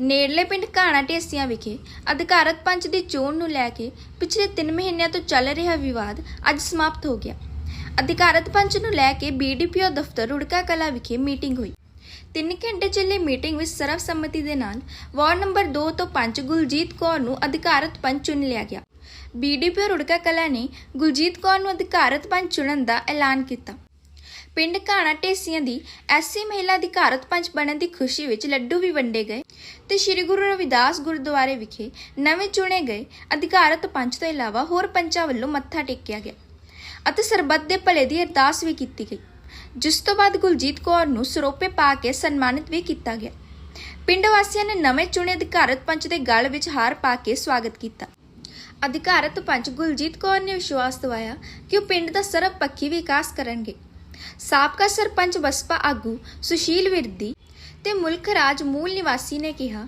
ਨੇੜਲੇ ਪਿੰਡ ਘਾਣਾ ਢੇਸੀਆਂ ਵਿਖੇ ਅਧਿਕਾਰਤ ਪੰਚ ਦੀ ਚੋਣ ਨੂੰ ਲੈ ਕੇ ਪਿਛਲੇ 3 ਮਹੀਨਿਆਂ ਤੋਂ ਚੱਲ ਰਿਹਾ ਵਿਵਾਦ ਅੱਜ ਸਮਾਪਤ ਹੋ ਗਿਆ। ਅਧਿਕਾਰਤ ਪੰਚ ਨੂੰ ਲੈ ਕੇ ਬੀਡੀਪੀਓ ਦਫ਼ਤਰ ਰੁੜਕਾ ਕਲਾ ਵਿਖੇ ਮੀਟਿੰਗ ਹੋਈ। 3 ਘੰਟੇ ਚੱਲੀ ਮੀਟਿੰਗ ਵਿੱਚ ਸਰਵਸੰਮਤੀ ਦੇ ਨਾਲ ਵਾਰਡ ਨੰਬਰ 2 ਤੋਂ 5 ਗੁਲਜੀਤ ਕੌਰ ਨੂੰ ਅਧਿਕਾਰਤ ਪੰਚ ਚੁਣ ਲਿਆ ਗਿਆ। ਬੀਡੀਪੀਓ ਰੁੜਕਾ ਕਲਾ ਨੇ ਗੁਲਜੀਤ ਕੌਰ ਨੂੰ ਅਧਿਕਾਰਤ ਪੰਚ ਚੁਣਨ ਦਾ ਐਲਾਨ ਕੀਤਾ। ਪਿੰਡ ਘਾਣਾ ਢੇਸੀਆਂ ਦੀ ਐਸਸੀ ਮਹਿਲਾ ਅਧਿਕਾਰਤ ਪੰਚ ਬਣਨ ਦੀ ਖੁਸ਼ੀ ਵਿੱਚ ਲੱਡੂ ਵੀ ਵੰਡੇ ਗਏ ਤੇ ਸ੍ਰੀ ਗੁਰੂ ਰਵਿਦਾਸ ਗੁਰਦੁਆਰੇ ਵਿਖੇ ਨਵੇਂ ਚੁਣੇ ਗਏ ਅਧਿਕਾਰਤ ਪੰਚ ਤੋਂ ਇਲਾਵਾ ਹੋਰ ਪੰਚਾਂ ਵੱਲੋਂ ਮੱਥਾ ਟੇਕਿਆ ਗਿਆ ਅਤੇ ਸਰਬੱਤ ਦੇ ਭਲੇ ਦੀ ਅਰਦਾਸ ਵੀ ਕੀਤੀ ਗਈ, ਜਿਸ ਤੋਂ ਬਾਅਦ ਗੁਲਜੀਤ ਕੌਰ ਨੂੰ ਸਰੋਪੇ ਪਾ ਕੇ ਸਨਮਾਨਿਤ ਵੀ ਕੀਤਾ ਗਿਆ। ਪਿੰਡ ਵਾਸੀਆਂ ਨੇ ਨਵੇਂ ਚੁਣੇ ਅਧਿਕਾਰਤ ਪੰਚ ਦੇ ਗਲ ਵਿੱਚ ਹਾਰ ਪਾ ਕੇ ਸਵਾਗਤ ਕੀਤਾ। ਅਧਿਕਾਰਤ ਪੰਚ ਗੁਲਜੀਤ ਕੌਰ ਨੇ ਵਿਸ਼ਵਾਸ ਦਿਵਾਇਆ ਕਿ ਉਹ ਪਿੰਡ ਦਾ ਸਰਬਪੱਖੀ ਵਿਕਾਸ ਕਰਨਗੇ। ਸਾਬਕਾ ਸਰਪੰਚ ਬਸਪਾ ਆਗੂ ਸੁਸ਼ੀਲ ਵਿਰਦੀ ਤੇ ਮੁਲਕ ਰਾਜ ਮੂਲ ਨਿਵਾਸੀ ਨੇ ਕਿਹਾ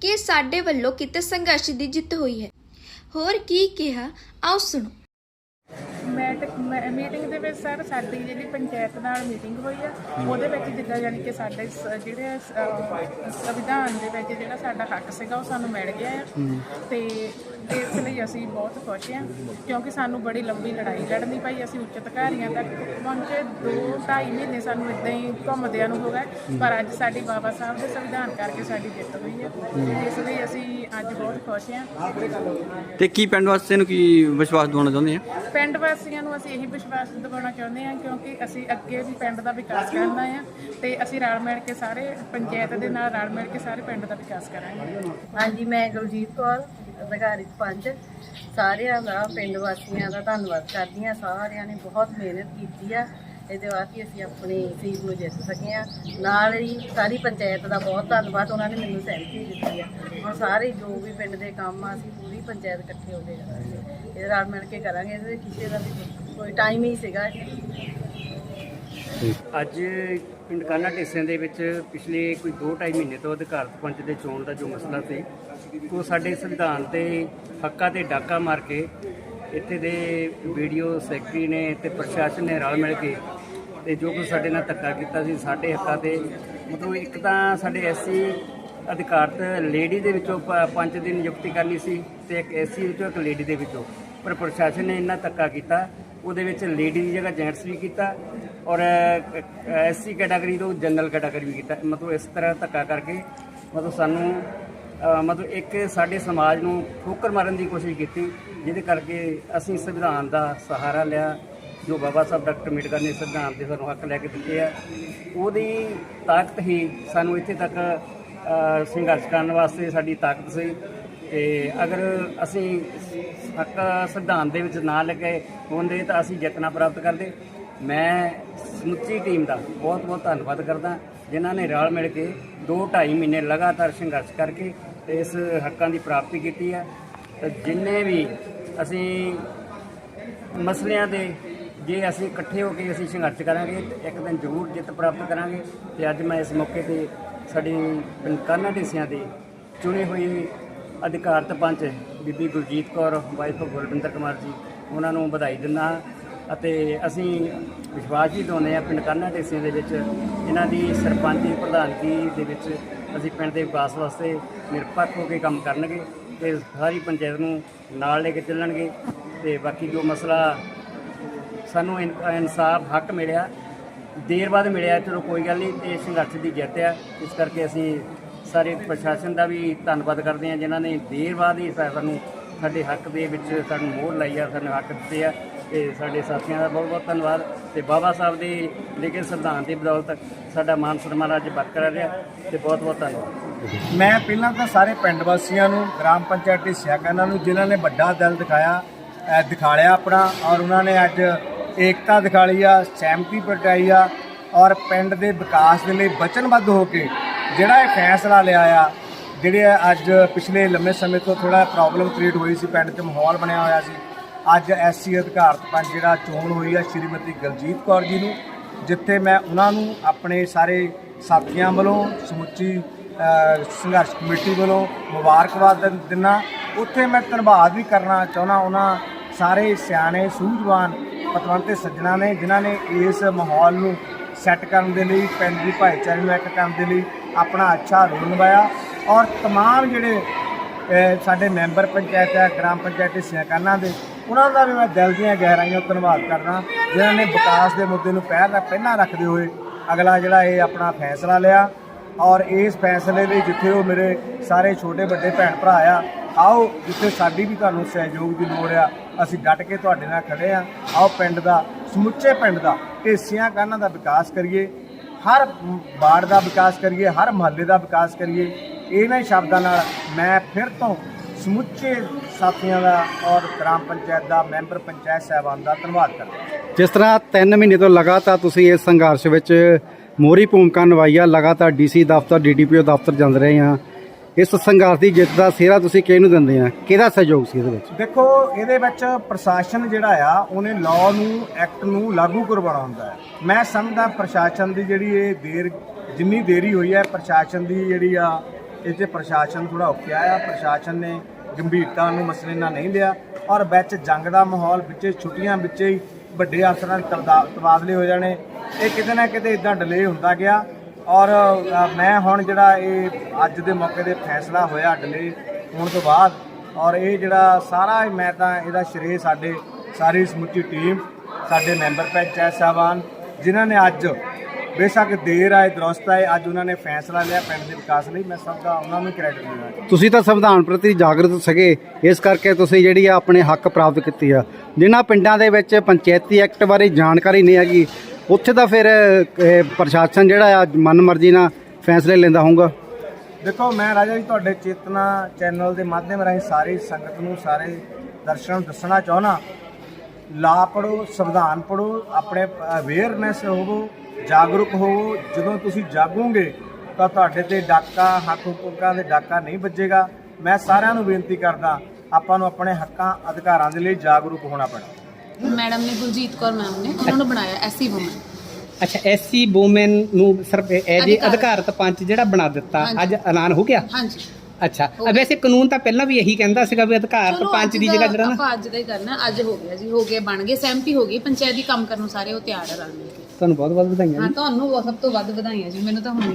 ਕਿ ਸਾਡੇ ਵੱਲੋਂ ਕਿਤੇ ਸੰਘਰਸ਼ ਦੀ ਜਿੱਤ ਹੋਈ ਹੈ। ਹੋਰ ਕੀ ਕਿਹਾ? ਆਓ ਸੁਣੋ। ਮੀਟਿੰਗ ਦੇ ਵਿੱਚ ਸਰ ਸਾਡੀ ਜਿਹੜੀ ਪੰਚਾਇਤ ਨਾਲ ਮੀਟਿੰਗ ਹੋਈ ਆ ਉਹਦੇ ਵਿੱਚ ਜਿੱਦਾਂ ਯਾਨੀ ਕਿ ਸਾਡੇ ਸ- ਜਿਹੜੇ ਅਹ ਸੰਵਿਧਾਨ ਦੇ ਵਿੱਚ ਜਿਹੜਾ ਸਾਡਾ ਹੱਕ ਸੀਗਾ ਉਹ ਸਾਨੂੰ ਮਿਲ ਗਿਆ ਆ। ਤੇ ਇਸ ਲਈ ਅਸੀਂ ਬਹੁਤ ਖੁਸ਼ ਹਾਂ ਕਿਉਂਕਿ ਸਾਨੂੰ ਬੜੀ ਲੰਬੀ ਲੜਾਈ ਲੜਨੀ ਪਈ ਅਸੀਂ ਉੱਚ ਅਧਿਕਾਰੀਆਂ ਤੱਕ ਪਹੁੰਚੇ 2.5 ਮਹੀਨੇ ਸਾਨੂੰ ਇਦਾਂ ਹੀ ਘੁੰਮਦਿਆਂ ਨੂੰ ਹੋ ਗਏ ਪਰ ਅੱਜ ਸਾਡੀ ਬਾਬਾ ਸਾਹਿਬ ਦੇ ਸੰਵਿਧਾਨ ਕਰਕੇ ਸਾਡੀ ਜਿੱਤ ਹੋਈ ਹੈ। ਇਸ ਲਈ ਅਸੀਂ ਅੱਜ ਬਹੁਤ ਖੁਸ਼ ਹਾਂ ਤੇ ਕੀ ਪਿੰਡ ਵਾਸੀਆਂ ਨੂੰ ਕੀ ਵਿਸ਼ਵਾਸ ਦਿਵਾਉਣਾ ਚਾਹੁੰਦੇ ਆ? ਪਿੰਡ ਵਾਸੀਆਂ ਨੂੰ ਅਸੀਂ ਇਹੀ ਵਿਸ਼ਵਾਸ ਦਿਵਾਉਣਾ ਚਾਹੁੰਦੇ ਹਾਂ ਕਿਉਂਕਿ ਅਸੀਂ ਅੱਗੇ ਵੀ ਪਿੰਡ ਦਾ ਵਿਕਾਸ ਕਰਨਾ ਹੈ ਤੇ ਅਸੀਂ ਰਲ ਮਿਲ ਕੇ ਸਾਰੇ ਪੰਚਾਇਤ ਦੇ ਨਾਲ ਰਲ ਮਿਲ ਕੇ ਸਾਰੇ ਪਿੰਡ ਦਾ ਵਿਕਾਸ ਕਰਾਂਗੇ। ਹਾਂਜੀ, ਮੈਂ ਗੁਰਜੀਤ ਕੌਰ ਅਧਿਕਾਰੀ ਪੰਚ। ਸਾਰਿਆਂ ਦਾ, ਪਿੰਡ ਵਾਸੀਆਂ ਦਾ ਧੰਨਵਾਦ ਕਰਦੀ ਹਾਂ। ਸਾਰਿਆਂ ਨੇ ਬਹੁਤ ਮਿਹਨਤ ਕੀਤੀ ਆ। ਇਹਦੇ ਵਾਸਤੇ ਅਸੀਂ ਆਪਣੀ ਸੀਟ ਨੂੰ ਜਿੱਤ ਸਕੇ ਆ ਨਾਲ ਹੀ ਸਾਰੀ ਪੰਚਾਇਤ ਦਾ ਬਹੁਤ ਧੰਨਵਾਦ। ਉਹਨਾਂ ਨੇ ਮੈਨੂੰ ਸਹਿਮਤੀ ਦਿੱਤੀ ਆ। ਹੁਣ ਸਾਰੇ ਜੋ ਵੀ ਪਿੰਡ ਦੇ ਕੰਮ ਆ, ਅਸੀਂ ਪੂਰੀ ਪੰਚਾਇਤ ਇਕੱਠੇ ਹੋ ਕੇ ਕਰਾਂਗੇ। ਇਹ ਰਲ ਮਿਲ ਕੇ ਕਰਾਂਗੇ, ਇਹਦੇ ਕਿਸੇ ਦਾ ਵੀ ਕੋਈ ਟਾਈਮ ਹੀ ਸੀਗਾ। ਅੱਜ ਪਿੰਡ ਕਾਨਾ ਢੇਸਿਆਂ ਦੇ ਵਿੱਚ ਪਿਛਲੇ ਕੋਈ 2.5 ਮਹੀਨੇ ਤੋਂ ਅਧਿਕਾਰਤ ਪੰਚ ਦੇ ਚੋਣ ਦਾ ਜੋ ਮਸਲਾ ਸੀ, ਉਹ ਸਾਡੇ ਸੰਵਿਧਾਨ ਤੇ ਹੱਕਾਂ ਤੇ ਡਾਕਾ ਮਾਰ ਕੇ ਇੱਥੇ ਦੇ ਵੀਡੀਓ ਸੈਕਟਰੀ ਨੇ ਤੇ ਪ੍ਰਸ਼ਾਸਨ ਨੇ ਰਲ ਮਿਲ ਕੇ ਤੇ ਜੋ ਕੁਝ ਸਾਡੇ ਨਾਲ ਧੱਕਾ ਕੀਤਾ ਸੀ, ਸਾਡੇ ਹੱਕਾਂ ਤੇ, ਮਤਲਬ ਇੱਕ ਤਾਂ ਸਾਡੇ ਐਸਸੀ ਅਧਿਕਾਰਤ ਲੇਡੀ ਦੇ ਵਿੱਚੋਂ ਪ- ਪੰਚ ਦੀ ਨਿਯੁਕਤੀ ਕਰਨੀ ਸੀ ਤੇ ਇੱਕ ਐਸਸੀ ਵਿੱਚੋਂ ਇੱਕ ਲੇਡੀ ਦੇ ਵਿੱਚੋਂ। ਪਰ ਪ੍ਰਸ਼ਾਸਨ ਨੇ ਇੰਨਾ ਧੱਕਾ ਕੀਤਾ, ਉਹਦੇ ਵਿੱਚ ਲੇਡੀ ਦੀ ਜਗ੍ਹਾ ਜੈਂਟਸ ਵੀ ਕੀਤਾ ਔਰ ਐਸਸੀ ਕੈਟਾਗਰੀ ਤੋਂ ਜਨਰਲ ਕੈਟਾਗਰੀ ਵੀ ਕੀਤਾ। ਮਤਲਬ ਇਸ ਤਰ੍ਹਾਂ ਧੱਕਾ ਕਰਕੇ ਮਤਲਬ ਸਾਨੂੰ ਮਤਲਬ ਇੱਕ ਸਾਡੇ ਸਮਾਜ ਨੂੰ ਠੋਕਰ ਮਾਰਨ ਦੀ ਕੋਸ਼ਿਸ਼ ਕੀਤੀ, ਜਿਹਦੇ ਕਰਕੇ ਅਸੀਂ ਸੰਵਿਧਾਨ ਦਾ ਸਹਾਰਾ ਲਿਆ, ਜੋ ਬਾਬਾ ਸਾਹਿਬ ਡਾਕਟਰ ਅੰਬੇਡਕਰ ਨੇ ਸੰਵਿਧਾਨ ਦੇ ਸਾਨੂੰ ਹੱਕ ਲੈ ਕੇ ਦਿੱਤੇ ਆ। ਉਹਦੀ ਤਾਕਤ ਹੀ ਸਾਨੂੰ ਇੱਥੇ ਤੱਕ ਸੰਘਰਸ਼ ਕਰਨ ਵਾਸਤੇ ਸਾਡੀ ਤਾਕਤ ਸੀ। ਤੇ ਅਗਰ ਅਸੀਂ ਹੱਕ ਸਿਧਾਂਤ ਦੇ ਵਿੱਚ ਨਾ ਲੱਗੇ ਹੁੰਦੇ ਤਾਂ ਅਸੀਂ ਜਿੱਤ ਨਾ ਪ੍ਰਾਪਤ ਕਰਦੇ। ਮੈਂ ਸਮੁੱਚੀ ਟੀਮ ਦਾ ਬਹੁਤ ਬਹੁਤ ਧੰਨਵਾਦ ਕਰਦਾ, ਜਿਨ੍ਹਾਂ ਨੇ ਰਲ ਮਿਲ ਕੇ 2.5 ਮਹੀਨੇ ਲਗਾਤਾਰ ਸੰਘਰਸ਼ ਕਰਕੇ ਤੇ ਇਸ ਹੱਕਾਂ ਦੀ ਪ੍ਰਾਪਤੀ ਕੀਤੀ ਹੈ। ਤੇ ਜਿੰਨੇ ਵੀ ਅਸੀਂ ਮਸਲਿਆਂ ਦੇ ਜੇ ਅਸੀਂ ਇਕੱਠੇ ਹੋ ਕੇ ਅਸੀਂ ਸੰਘਰਸ਼ ਕਰਾਂਗੇ ਤੇ ਇੱਕ ਦਿਨ ਜ਼ਰੂਰ ਜਿੱਤ ਪ੍ਰਾਪਤ ਕਰਾਂਗੇ। ਤੇ ਅੱਜ ਮੈਂ ਇਸ ਮੌਕੇ ਤੇ ਸਾਡੀ ਕਾਨਾ ਢੇਸੀਆਂ ਦੇ ਚੁਣੇ ਹੋਏ ਅਧਿਕਾਰਤ ਪੰਚ ਬੀਬੀ ਗੁਰਜੀਤ ਕੌਰ ਵਾਈਫ ਗੁਰਵਿੰਦਰ ਕੁਮਾਰ ਜੀ, ਉਹਨਾਂ ਨੂੰ ਵਧਾਈ ਦਿੰਦਾ ਅਤੇ ਅਸੀਂ ਵਿਸ਼ਵਾਸ ਵੀ ਦਿਵਾਉਂਦੇ ਹਾਂ ਪਿੰਡ ਕਾਨਾ ਢੇਸੀਆਂ ਦੇ ਵਿੱਚ, ਇਹਨਾਂ ਦੀ ਸਰਪੰਚੀ ਪ੍ਰਧਾਨਗੀ ਦੇ ਵਿੱਚ ਅਸੀਂ ਪਿੰਡ ਦੇ ਵਿਕਾਸ ਵਾਸਤੇ ਨਿਰਪੱਖ ਹੋ ਕੇ ਕੰਮ ਕਰਨਗੇ ਤੇ ਸਾਰੀ ਪੰਚਾਇਤ ਨੂੰ ਨਾਲ ਲੈ ਕੇ ਚੱਲਣਗੇ ਤੇ ਬਾਕੀ ਜੋ ਮਸਲਾ ਸਾਨੂੰ ਇਨ- ਇਨਸਾਫ ਹੱਕ ਮਿਲਿਆ, ਦੇਰ ਬਾਅਦ ਮਿਲਿਆ, ਚਲੋ ਕੋਈ ਗੱਲ ਨਹੀਂ ਤੇ ਸੰਘਰਸ਼ ਦੀ ਜਿੱਤ ਆ, ਇਸ ਕਰਕੇ ਅਸੀਂ ਸਾਰੇ ਪ੍ਰਸ਼ਾਸਨ ਦਾ ਵੀ ਧੰਨਵਾਦ ਕਰਦੇ ਹਾਂ ਜਿਨ੍ਹਾਂ ਨੇ ਦੇਰ ਬਾਅਦ ਹੀ ਸਾਨੂੰ ਸਾਡੇ ਹੱਕ ਦੇ ਵਿੱਚ ਸਾਨੂੰ ਮੋਹਰ ਲਾਈ ਆ ਸਾਨੂੰ ਹੱਕ ਦਿੱਤੇ ਆ। ਤੇ ਸਾਡੇ ਸਾਥੀਆਂ ਦਾ ਬਹੁਤ ਬਹੁਤ ਧੰਨਵਾਦ। ਤੇ ਬਾਬਾ ਸਾਹਿਬ ਦੇ ਲਿਖੇ ਸੰਵਿਧਾਨ ਦੀ ਬਦੌਲਤ ਸਾਡਾ ਮਾਨ ਸਨਮਾਨ ਅੱਜ ਬਰਕਰਾਰ ਰਿਹਾ ਤੇ ਬਹੁਤ ਬਹੁਤ ਧੰਨਵਾਦ। ਮੈਂ ਪਹਿਲਾਂ ਤਾਂ ਸਾਰੇ ਪਿੰਡ ਵਾਸੀਆਂ ਨੂੰ ਗ੍ਰਾਮ ਪੰਚਾਇਤ ਢੇਸੀਆਂ ਨੂੰ ਜਿਨ੍ਹਾਂ ਨੇ ਵੱਡਾ ਦਿਲ ਦਿਖਾਇਆ ਅ, ਦਿਖਾਲਿਆ ਆਪਣਾ ਔਰ ਉਹਨਾਂ ਨੇ ਅੱਜ ਏਕਤਾ ਦਿਖਾਲੀ ਆ ਸਹਿਮਤੀ ਪ੍ਰਗਟਾਈ ਆ ਔਰ ਪਿੰਡ ਦੇ ਵਿਕਾਸ ਦੇ ਲਈ ਵਚਨਬੱਧ ਹੋ ਕੇ ਜਿਹੜਾ ਇਹ ਫੈਸਲਾ ਲਿਆ ਆ, ਜਿਹੜੇ ਅੱਜ ਪਿਛਲੇ ਲੰਮੇ ਸਮੇਂ ਤੋਂ ਥੋੜਾ ਪ੍ਰੋਬਲਮ ਕ੍ਰੀਏਟ ਹੋਈ ਸੀ, ਪਿੰਡ 'ਚ ਮਾਹੌਲ ਬਣਿਆ ਹੋਇਆ ਸੀ, ਅੱਜ ਐਸਸੀ ਅਧਿਕਾਰਤ ਪੰਜ ਜਿਹੜਾ ਚੋਣ ਹੋਈ ਆ ਸ਼੍ਰੀਮਤੀ ਗਲਜੀਤ ਕੌਰ ਜੀ ਨੂੰ, ਜਿੱਥੇ ਮੈਂ ਉਹਨਾਂ ਨੂੰ ਆਪਣੇ ਸਾਰੇ ਸਾਥੀਆਂ ਵੱਲੋਂ ਸਮੁੱਚੀ ਸੰਘਰਸ਼ ਕਮੇਟੀ ਵੱਲੋਂ ਮੁਬਾਰਕਬਾਦ ਦਿੰ- ਦਿੰਦਾ ਉੱਥੇ ਮੈਂ ਧੰਨਵਾਦ ਵੀ ਕਰਨਾ ਚਾਹੁੰਦਾ ਉਹਨਾਂ ਸਾਰੇ ਸਿਆਣੇ, ਸੂਝਵਾਨ ਪਤਵੰਤੇ ਸੱਜਣਾ ਨੇ, ਜਿਨ੍ਹਾਂ ਨੇ ਇਸ ਮਾਹੌਲ ਨੂੰ ਸੈੱਟ ਕਰਨ ਦੇ ਲਈ, ਪਿੰਡ ਦੀ ਭਾਈਚਾਰੇ ਨੂੰ ਇੱਕ ਕਰਨ ਦੇ ਲਈ ਆਪਣਾ ਅੱਛਾ ਰੋਲ ਨਿਭਾਇਆ ਔਰ तमाम ਜਿਹੜੇ ਅਹ, ਸਾਡੇ ਮੈਂਬਰ ਪੰਚਾਇਤ ਆ ਗ੍ਰਾਮ ਪੰਚਾਇਤ ਹਿੱਸਿਆਂ ਕਰਨਾ ਦੇ ਉਹਨਾਂ ਦਾ ਵੀ ਮੈਂ ਦਿਲ ਦੀਆਂ ਗਹਿਰਾਈਆਂ ਤੋਂ ਧੰਨਵਾਦ ਕਰਦਾ ਜਿਨ੍ਹਾਂ ਨੇ ਵਿਕਾਸ ਦੇ ਮੁੱਦੇ ਨੂੰ ਪਹਿਲ ਦਾ ਪਹਿਲਾਂ ਰੱਖਦੇ ਹੋਏ ਅਗਲਾ ਜਿਹੜਾ ਇਹ ਆਪਣਾ ਫੈਸਲਾ ਲਿਆ ਔਰ ਇਸ ਫੈਸਲੇ ਲਈ ਜਿੱਥੇ ਉਹ ਮੇਰੇ ਸਾਰੇ ਛੋਟੇ ਵੱਡੇ ਭੈਣ ਭਰਾ ਆ ਆਓ ਜਿੱਥੇ ਸਾਡੀ ਵੀ ਤੁਹਾਨੂੰ ਸਹਿਯੋਗ ਦੀ ਲੋੜ ਆ ਅਸੀਂ ਡਟ ਕੇ ਤੁਹਾਡੇ ਨਾਲ ਖੜੇ ਆ ਆਓ ਪਿੰਡ ਦਾ ਸਮੁੱਚੇ ਪਿੰਡ ਦਾ ਹਿੱਸਿਆਂ ਕਰਨਾ ਦਾ ਵਿਕਾਸ ਕਰੀਏ ਹਰ ਵਾਰਡ ਦਾ ਵਿਕਾਸ ਕਰੀਏ, ਹਰ ਮਹੱਲੇ ਦਾ ਵਿਕਾਸ ਕਰੀਏ, ਇਹਨਾਂ ਸ਼ਬਦਾਂ ਨਾਲ ਮੈਂ ਫਿਰ ਤੋਂ ਸਮੁੱਚੇ ਸਾਥੀਆਂ ਦਾ ਔਰ ਗ੍ਰਾਮ ਪੰਚਾਇਤ ਦਾ, ਮੈਂਬਰ ਪੰਚਾਇਤ ਸਾਹਿਬਾਨ ਦਾ ਧੰਨਵਾਦ ਕਰਦਾ ਜਿਸ ਤਰ੍ਹਾਂ 3 ਮਹੀਨੇ ਤੋਂ ਲਗਾਤਾਰ ਤੁਸੀਂ ਇਸ ਸੰਘਰਸ਼ ਵਿੱਚ ਮੋਹਰੀ ਭੂਮਿਕਾ ਨਿਭਾਈ ਆ, ਲਗਾਤਾਰ ਡੀਸੀ ਦਫ਼ਤਰ, ਡੀਡੀਪੀਓ ਦਫ਼ਤਰ ਜਾਂਦੇ ਰਹੇ ਆ। ਇਸ ਸੰਘਰਸ਼ ਦੀ ਜਿੱਤ ਦਾ ਸਿਹਰਾ ਤੁਸੀਂ ਕਿਹਨੂੰ ਦਿੰਦੇ ਆ? ਕਿਹਦਾ ਸਹਿਯੋਗ ਸੀ ਇਹਦੇ ਵਿੱਚ? ਦੇਖੋ, ਇਹਦੇ ਵਿੱਚ ਪ੍ਰਸ਼ਾਸਨ ਜਿਹੜਾ ਆ, ਉਹਨੇ ਲਾਅ ਨੂੰ ਐਕਟ ਨੂੰ ਲਾਗੂ ਕਰਵਾਉਣਾ ਹੁੰਦਾ ਹੈ। ਮੈਂ ਸਮਝਦਾ ਪ੍ਰਸ਼ਾਸਨ ਦੀ ਜਿਹੜੀ ਇਹ ਦੇਰ, ਜਿੰਨੀ ਦੇਰੀ ਹੋਈ ਹੈ, ਪ੍ਰਸ਼ਾਸਨ ਦੀ ਜਿਹੜੀ ਆ, ਇਹ 'ਤੇ ਪ੍ਰਸ਼ਾਸਨ ਥੋੜਾ ਔਖਿਆ ਆ। ਪ੍ਰਸ਼ਾਸਨ ਨੇ ਗੰਭੀਰਤਾ ਨੂੰ ਮਸਲੇ ਨਾਲ ਨਹੀਂ ਲਿਆ। ਔਰ ਵਿੱਚ ਜੰਗ ਦਾ ਮਾਹੌਲ, ਵਿੱਚੇ ਛੁੱਟੀਆਂ, ਵਿੱਚੇ ਹੀ ਵੱਡੇ ਅਫਸਰਾਂ ਦੇ ਤਬਦਾ- ਤਬਾਦਲੇ ਹੋ ਜਾਣੇ। ਇਹ ਕਿਤੇ ਨਾ ਕਿਤੇ ਇਦਾਂ ਡਿਲੇ ਹੁੰਦਾ ਗਿਆ। ਔਰ ਮੈਂ ਹੁਣ ਜਿਹੜਾ ਇਹ ਅੱਜ ਦੇ ਮੌਕੇ ਤੇ ਫੈਸਲਾ ਹੋਇਆ ਡਿਲੇ ਹੋਣ ਤੋਂ ਬਾਅਦ, ਔਰ ਇਹ ਜਿਹੜਾ ਸਾਰਾ ਮੈਂ ਤਾਂ ਇਹਦਾ ਸ਼੍ਰੇਅ ਸਾਡੇ, ਸਾਰੀ ਸਮੁੱਚੀ ਟੀਮ, ਸਾਡੇ ਮੈਂਬਰ ਪੰਚਾਇਤ ਸਾਹਿਬਾਨ, ਜਿਨ੍ਹਾਂ ਨੇ ਅੱਜ ਬੇਸ਼ੱਕ ਦੇਰ ਆਏ, ਦਰੁਸਤ ਆਏ, ਅੱਜ ਉਹਨਾਂ ਨੇ ਫੈਸਲਾ ਲਿਆ ਪਿੰਡ ਦੇ ਵਿਕਾਸ ਲਈ। ਮੈਂ ਸਭ ਦਾ, ਉਹਨਾਂ ਨੂੰ ਕ੍ਰੈਡਿਟ ਦਿੰਦਾ ਤੁਸੀਂ ਤਾਂ ਸੰਵਿਧਾਨ ਪ੍ਰਤੀ ਜਾਗਰੂਕ ਸਕੇ ਇਸ ਕਰਕੇ ਤੁਸੀਂ ਜਿਹੜੀ ਆ ਆਪਣੇ ਹੱਕ ਪ੍ਰਾਪਤ ਕੀਤੀ ਆ। ਜਿਨ੍ਹਾਂ ਪਿੰਡਾਂ ਦੇ ਵਿੱਚ ਪੰਚਾਇਤੀ ਐਕਟ ਬਾਰੇ ਜਾਣਕਾਰੀ ਨਹੀਂ ਹੈਗੀ ਉੱਥੇ ਤਾਂ ਫਿਰ ਅਹ, ਪ੍ਰਸ਼ਾਸਨ ਜਿਹੜਾ ਆ ਮਨਮਰਜ਼ੀ ਨਾਲ ਫੈਸਲੇ ਲੈਂਦਾ ਹੋਊਗਾ। ਦੇਖੋ ਮੈਂ ਰਾਜਾ ਜੀ ਤੁਹਾਡੇ ਚੇਤਨਾ ਚੈਨਲ ਦੇ ਮਾਧਿਅਮ ਰਾਹੀਂ ਸਾਰੀ ਸੰਗਤ ਨੂੰ ਸਾਰੇ ਦਰਸ਼ਕਾਂ ਨੂੰ ਦੱਸਣਾ ਚਾਹਣਾ ਲਾ ਪੜੋ ਸੰਵਿਧਾਨ ਪੜੋ ਆਪਣੇ ਅਵੇਅਰਨੈਸ ਹੋਵੋ ਜਾਗਰੂਕ ਹੋਵੋ। ਜਦੋਂ ਤੁਸੀਂ ਜਾਗੋਗੇ ਤਾਂ ਤੁਹਾਡੇ ਤੇ ਡਾਕਾ ਹੱਕ ਹੁਕੂਕਾਂ ਦੇ ਡਾਕਾ ਨਹੀਂ ਵੱਜੇਗਾ। ਮੈਂ ਸਾਰਿਆਂ ਨੂੰ ਬੇਨਤੀ ਕਰਦਾ ਆਪਾਂ ਨੂੰ ਆਪਣੇ ਹੱਕਾਂ ਅਧਿਕਾਰਾਂ ਦੇ ਲਈ ਜਾਗਰੂਕ ਹੋਣਾ ਪੈਣਾ। ਮੈਡਮ ਨੇ ਗੁਰਜੀਤ ਕੌਰ ਮੈਮ ਨੇ ਉਹਨਾਂ ਨੂੰ ਬਣਾਇਆ ਐਸੀ ਵੂਮਨ ਅੱਛਾ ਐਸਸੀ ਵੂਮਨ ਨੂੰ ਸਿਰਫ ਐਜ ਅਧਿਕਾਰਤ। ਅਧਿਕਾਰਤ ਪੰਚ ਜਿਹੜਾ ਬਣਾ ਦਿੱਤਾ। ਅੱਜ ਐਲਾਨ ਹੋ ਗਿਆ? ਹਾਂਜੀ। ਅੱਛਾ ਵੈਸੇ ਕਾਨੂੰਨ ਤਾਂ ਪਹਿਲਾਂ ਵੀ ਇਹੀ ਕਹਿੰਦਾ ਸੀਗਾ ਵੀ ਅਧਿਕਾਰਤ ਚਲੋ ਪੰਚ ਦੀ ਜਗ੍ਹਾ ਜਿਹੜਾ ਨਾ। ਆਪਾਂ ਅੱਜ ਦਾ ਹੀ ਕਰਨਾ ਅੱਜ ਹੋ ਗਿਆ ਜੀ ਹੋ ਗਏ ਬਣ ਗਏ ਸਹਿਮਤੀ ਹੋ ਗਈ ਪੰਚਾਇਤੀ ਕੰਮ ਕਰਨ ਨੂੰ ਸਾਰੇ ਉਹ ਤਿਆਰ ਆ ਰਲ ਮਿਲ ਕੇ। ਤੁਹਾਨੂੰ ਬਹੁਤ ਬਹੁਤ ਵਧਾਈਆਂ ਹਾਂ ਤੁਹਾਨੂੰ ਸਭ ਤੋਂ ਵੱਧ ਵਧਾਈਆਂ ਜੀ ਮੈਨੂੰ ਤਾਂ ਹੁਣ।